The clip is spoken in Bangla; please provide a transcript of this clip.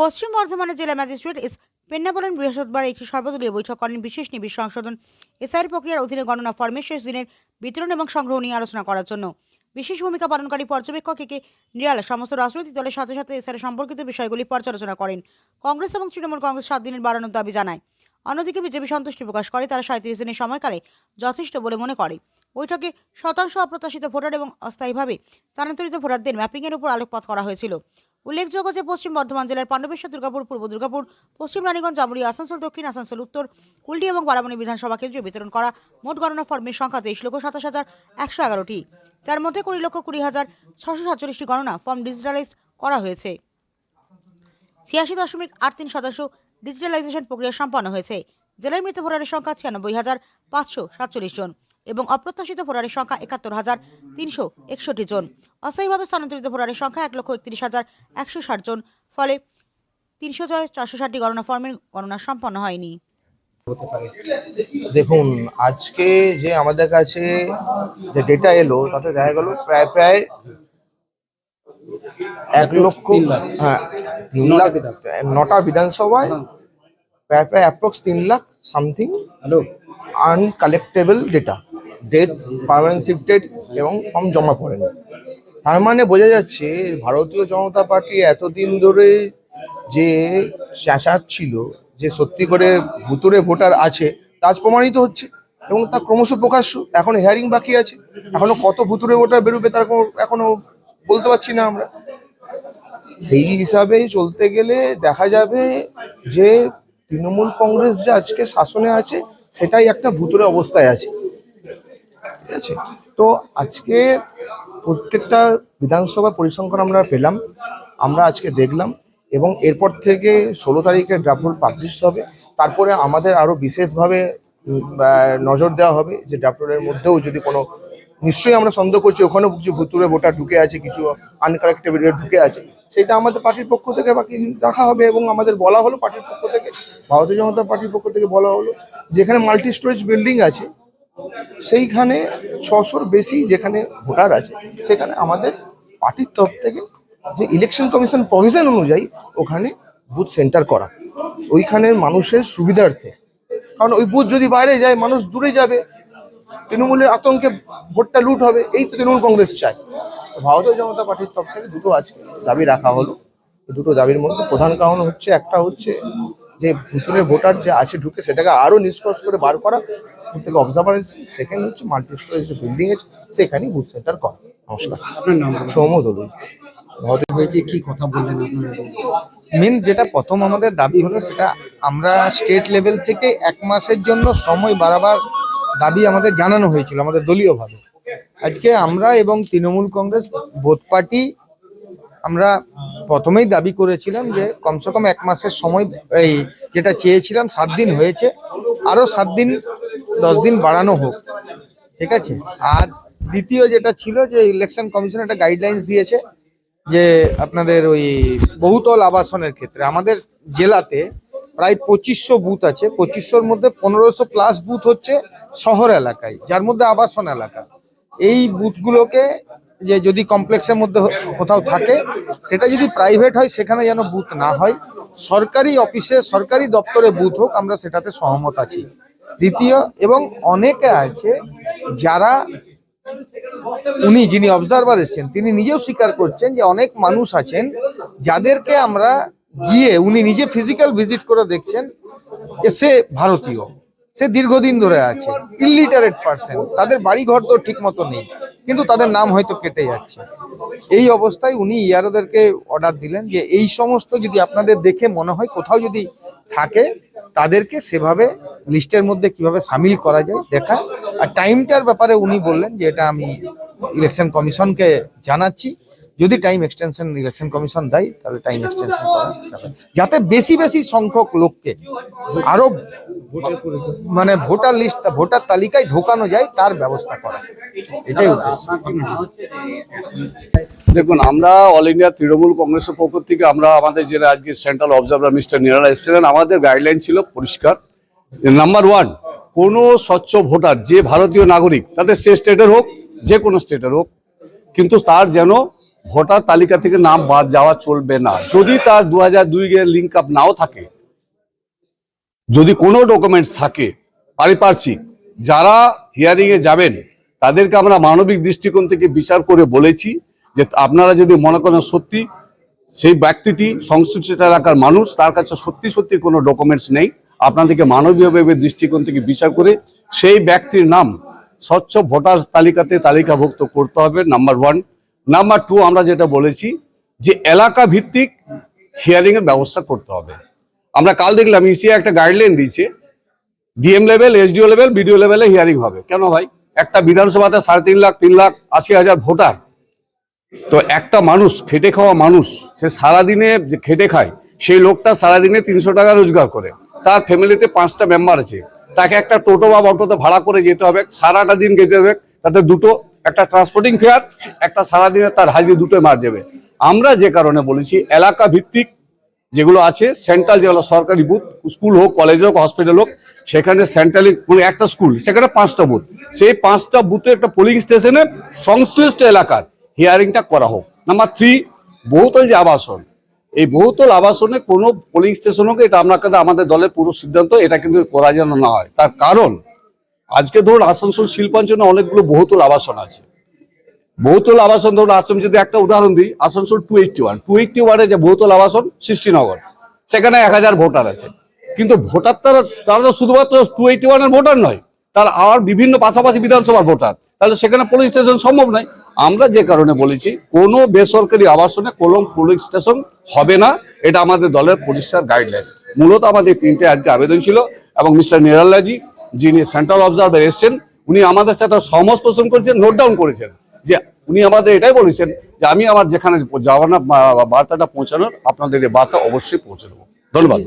পশ্চিম বর্ধমানের জেলা ম্যাজিস্ট্রেট এস পেন্না বলেন বৃহস্পতিবার একটি সর্বদলীয় বৈঠক করেন বিশেষ নিবিড় সংশোধন এসআইয়ের প্রক্রিয়ার অধীনে গণনা ফর্মের শেষ দিনের বিতরণ এবং সংগ্রহ নিয়ে আলোচনা করার জন্য। বিশেষ ভূমিকা পালনকারী পর্যবেক্ষক একে নিরালা সমস্ত রাজনৈতিক দলের সাথে সাথে এসআইয়ের সম্পর্কিত বিষয়গুলি পর্যালোচনা করেন। কংগ্রেস এবং তৃণমূল কংগ্রেস সাত দিনের বাড়ানোর দাবি জানায়। অন্যদিকে বিজেপি সন্তুষ্টি প্রকাশ করে, তারা সাঁত্রিশ দিনের সময়কালে যথেষ্ট বলে মনে করে। বৈঠকে শতাংশ অপ্রত্যাশিত ভোটার এবং অস্থায়ীভাবে স্থানান্তরিত ভোটারদের ম্যাপিংয়ের উপর আলোকপাত করা হয়েছিল। উল্লেখযোগ্য যে পশ্চিম বর্ধমান জেলার পাণ্ডবেশ্বর, দুর্গাপুর, পূর্ব দুর্গাপুর, পশ্চিম রানীগঞ্জ জামুড়ি আসানসোল, দক্ষিণ আসানসোল, উত্তর কুলটি এবং বারামণি বিধানসভা কেন্দ্রে বিতরণ করা মোট গণনা ফর্মের সংখ্যা তেইশ লক্ষ সাতাশ হাজার একশো এগারোটি। যার মধ্যে কুড়ি লক্ষ কুড়ি হাজার ছশো সাতচল্লিশটি গণনা ফর্ম ডিজিটালাইজ করা হয়েছে। ছিয়াশি দশমিক আট তিন শতাংশ ডিজিটালাইজেশন প্রক্রিয়া সম্পন্ন হয়েছে। জেলায় মৃত ভোটারের সংখ্যা ছিয়ানব্বই হাজার পাঁচশো সাতচল্লিশ জন এবং অপ্রত্যাশিত ভোটারের সংখ্যা একাত্তর হাজার তিনশো একষট্টি জন। অস্থায়ীভাবে স্থানান্তরিত ভোটারের সংখ্যা এক লক্ষ একত্রিশ হাজার একশো ষাট জন। ফলে তিনশো ছয় চারশো ষাটটি গণনা ফর্মের গণনা সম্পন্ন হয়নি। দেখুন আজকে যে আমাদের কাছে যে ডেটা এলো তাতে দেখা গেল প্রায় প্রায় এক লক্ষ হ্যাঁ তিন লাখ নটা বিধানসভায় প্রায় প্রায় অ্যাপ্রক্স তিন lakh something uncollectable data death permanent shifted এবং ফর্ম জমা পড়েনি। তার মানে বোঝা যাচ্ছে ভারতীয় জনতা পার্টি এতদিন ধরে যে ছিল, যে সত্যি করে ভুতুরে ভোটার আছে, তা প্রমাণিত হচ্ছে এবং তা ক্রমশ প্রকাশ্য। এখন হেয়ারিং বাকি আছে। এখনও কত ভুতুরে ভোটার বেরোবে তার কোনো এখনও বলতে পারছি না আমরা। সেই হিসাবে চলতে গেলে দেখা যাবে যে তৃণমূল কংগ্রেস যে আজকে শাসনে আছে, সেটাই একটা ভুতুরে অবস্থায় আছে। ঠিক আছে? তো আজকে প্রত্যেকটা বিধানসভা পরিসংখ্যান আমরা পেলাম, আমরা আজকে দেখলাম এবং এরপর থেকে ষোলো তারিখে ড্রাফট পাবলিশ হবে। তারপরে আমাদের আরও বিশেষভাবে নজর দেওয়া হবে যে ড্রাফট রোলের মধ্যেও যদি কোনো, নিশ্চয়ই আমরা সন্দেহ করছি ওখানেও কিছু ভুতুরে ভোটার ঢুকে আছে, কিছু আনকারেক্টেড ঢুকে আছে। সেটা আমাদের পার্টির পক্ষ থেকে বাকি রাখা হবে এবং আমাদের বলা হলো পার্টির পক্ষ থেকে, ভারতীয় জনতা পার্টির পক্ষ থেকে বলা হলো। যেখানে মাল্টি স্টোরেজ বিল্ডিং আছে সেইখানে ছশোর বেশি যেখানে ভোটার আছে, সেখানে আমাদের পার্টির তরফ থেকে যে ইলেকশন কমিশন প্রভিশন অনুযায়ী ওখানে বুথ সেন্টার করা। ওইখানের মানুষের সুবিধার্থে। কারণ ওই বুথ যদি বাইরে যায়, মানুষ দূরে যাবে, তৃণমূলের আতঙ্কে ভোটটা লুট হবে, এই তো তৃণমূল কংগ্রেস চায়। ভারতীয় জনতা পার্টির তরফ থেকে দুটো আজকে দাবি রাখা হলো। দুটো দাবির মধ্যে প্রধান কারণ হচ্ছে, একটা হচ্ছে যে ভুতুরে ভোটার যে আছে ঢুকে সেটাকে আরও নিষ্কর্ষ করে বার করা। থেকে অবজারভার সেকেন্ড হচ্ছে মাল্টি স্টোরেজ যে বিল্ডিং আছে সেখানেই বুথ সেন্টার করা। নমস্কার। নাম দলুই। হয়েছে কি কথা বললেন মেন যেটা প্রথম আমাদের দাবি হলো সেটা আমরা স্টেট লেভেল থেকে এক মাসের জন্য সময় বাড়াবার দাবি আমাদের জানানো হয়েছিল আমাদের দলীয়ভাবে। আজকে আমরা এবং তৃণমূল কংগ্রেস বোধ পার্টি আমরা প্রথমেই দাবি করেছিলাম যে কমসে কম এক মাসের সময় এই যেটা চেয়েছিলাম, সাত দিন হয়েছে, আরও সাত দিন, দশ দিন বাড়ানো হোক, ঠিক আছে? আর দ্বিতীয় যেটা ছিল যে ইলেকশন কমিশন একটা গাইডলাইন্স দিয়েছে যে আপনাদের ওই বহুতল আবাসনের ক্ষেত্রে, আমাদের জেলাতে প্রায় পঁচিশশো বুথ আছে, পঁচিশশোর মধ্যে পনেরোশো প্লাস বুথ হচ্ছে শহর এলাকায়, যার মধ্যে আবাসন এলাকা। এই বুথগুলোকে যে যদি কমপ্লেক্সের মধ্যে কোথাও থাকে, সেটা যদি প্রাইভেট হয়, সেখানে যেন বুথ না হয়। সরকারি অফিসে সরকারি দপ্তরে বুথ হোক, আমরা সেটাতে সহমত আছি। দ্বিতীয়, এবং অনেকে আছে যারা উনি যিনি অবজারভার এসছেন, তিনি নিজেও স্বীকার করছেন যে অনেক মানুষ আছেন যাদেরকে আমরা গিয়ে উনি নিজে ফিজিক্যাল ভিজিট করে দেখছেন যে সে ভারতীয়, সে দীর্ঘদিন ধরে আছে ইলিটারেট পার্সন তাদের বাড়ি ঘর তো ঠিক মতো নেই। কিন্তু তাদের নাম হয়তো কেটে যাচ্ছে। এই অবস্থায় উনি ইয়ারোদেরকে অর্ডার দিলেন যে, এই সমস্ত যদি আপনাদের দেখে মনে হয় কোথাও যদি থাকে, তাদেরকে সেভাবে লিস্টের মধ্যে কীভাবে সামিল করা যায় দেখা। আর টাইমটার ব্যাপারে উনি বললেন যে, এটা আমি ইলেকশন কমিশনকে জানাচ্ছি। যদি টাইম এক্সটেনশন ইলেকশন কমিশন দেয়, তাহলে টাইম এক্সটেনশন যাতে বেশি বেশি সংখ্যক লোককে আরও মানে ভোটার লিস্ট ভোটার তালিকায় ঢোকানো যায়, তার ব্যবস্থা করা। এটাই উদ্দেশ্য। দেখুন আমরা অল ইন্ডিয়া তৃণমূল কংগ্রেসের পক্ষ থেকে আমরা আমাদের যে আজকে সেন্ট্রাল অবজারভার মিস্টার নিরালা এসেছিলেন আমাদের গাইডলাইন ছিল পরিষ্কার। নাম্বার ওয়ান কোনো স্বচ্ছ ভোটার যে ভারতীয় নাগরিক তাদের সে স্টেটের হোক যে কোনো স্টেটের হোক কিন্তু তার যেন ভোটার তালিকা থেকে নাম বাদ যাওয়া চলবে না। যদি তার দু হাজার দুই এর লিঙ্ক আপ নাও থাকে যদি কোনো ডকুমেন্টস থাকে পারিপার্শ্বিক যারা হিয়ারিং এ যাবেন তাদেরকে আমরা মানবিক দৃষ্টিকোণ থেকে বিচার করে বলেছি যে আপনারা যদি মনে করেন সত্যি সেই ব্যক্তিটি সংশ্লিষ্ট এলাকার মানুষ, তার কাছে সত্যি সত্যি কোনো ডকুমেন্টস নেই, আপনাদেরকে মানবীয়ভাবে দৃষ্টিকোণ থেকে বিচার করে সেই ব্যক্তির নাম স্বচ্ছ ভোটার তালিকাতে তালিকাভুক্ত করতে হবে নাম্বার ওয়ান নাম্বার টু আমরা যেটা বলেছি যে এলাকা ভিত্তিক হিয়ারিং এর ব্যবস্থা করতে হবে। আমরা কাল দেখলাম ইসিআই একটা গাইডলাইন দিয়েছে DM level SDO level BDO লেভেলে হিয়ারিং হবে। কেন ভাই? একটা বিধানসভাতে সাড়ে তিন লাখ তিন লাখ, আশি হাজার ভোটার। তো একটা মানুষ, খেটে খাওয়া মানুষ, সে সারাদিনে খেটে খায়, সেই লোকটা সারাদিনে তিনশো টাকা রোজগার করে। তার ফ্যামিলিতে পাঁচটা মেম্বার আছে। তাকে একটা টোটো বা অটোতে ভাড়া করে যেতে হবে, সারাটা দিন যেতে হবে। তাতে দুটো, একটা ট্রান্সপোর্টিং ফেয়ার একটা সারাদিনে তার হাজির দুটোই মার যাবে আমরা যে কারণে বলেছি, এলাকা ভিত্তিক যেগুলো আছে সেন্ট্রাল যেগুলো সরকারি বুথ স্কুল হোক কলেজ হোক হসপিটাল হোক, সেখানে সেন্ট্রালি একটা স্কুল সেখানে পাঁচটা বুথ সেই পাঁচটা বুথে একটা পোলিং স্টেশনে সংশ্লিষ্ট এলাকার হিয়ারিংটা করা হোক। নাম্বার থ্রি বহুতল যে আবাসন, এই বহুতল আবাসনে কোনো পোলিং স্টেশন হোক, এটা আমরা কিন্তু আমাদের দলের পুরো সিদ্ধান্ত, এটা কিন্তু করা যেন না হয়। তার কারণ, আজকে ধরুন আসানসোল শিল্পাঞ্চলে অনেকগুলো বহুতল আবাসন আছে। বহুতল আবাসন ধরুন আসাম যদি একটা উদাহরণ দিই, Asansol two eighty one two eighty ওয়ানে যে বহুতল আবাসন, সৃষ্টিনগর, সেখানে এক হাজার ভোটার আছে। কিন্তু ভোটার তারা তারা তো শুধুমাত্র টু এইটটি ওয়ানের ভোটার নয়, তার আর বিভিন্ন পাশাপাশি বিধানসভার ভোটার, তাহলে সেখানে পোলিং স্টেশন সম্ভব নয়। আমরা যে কারণে বলেছি, কোনো বেসরকারি আবাসনে কোনো পোলিং স্টেশন হবে না, এটা আমাদের দলের পরিষ্কার গাইডলাইন মূলত আমাদের তিনটে আজকে আবেদন ছিল, এবং মিস্টার নিরাল্লাজি যিনি সেন্ট্রাল অবজারভার এসছেন, উনি আমাদের সাথে সহমত পোষণ করেছেন নোট ডাউন করেছেন। যে উনি আমাদের এটাই বলেছেন যে আমি আমার যেখানে যাওয়ার না বার্তাটা পৌঁছানোর আপনাদের এই বার্তা অবশ্যই পৌঁছে দেবো। ধন্যবাদ।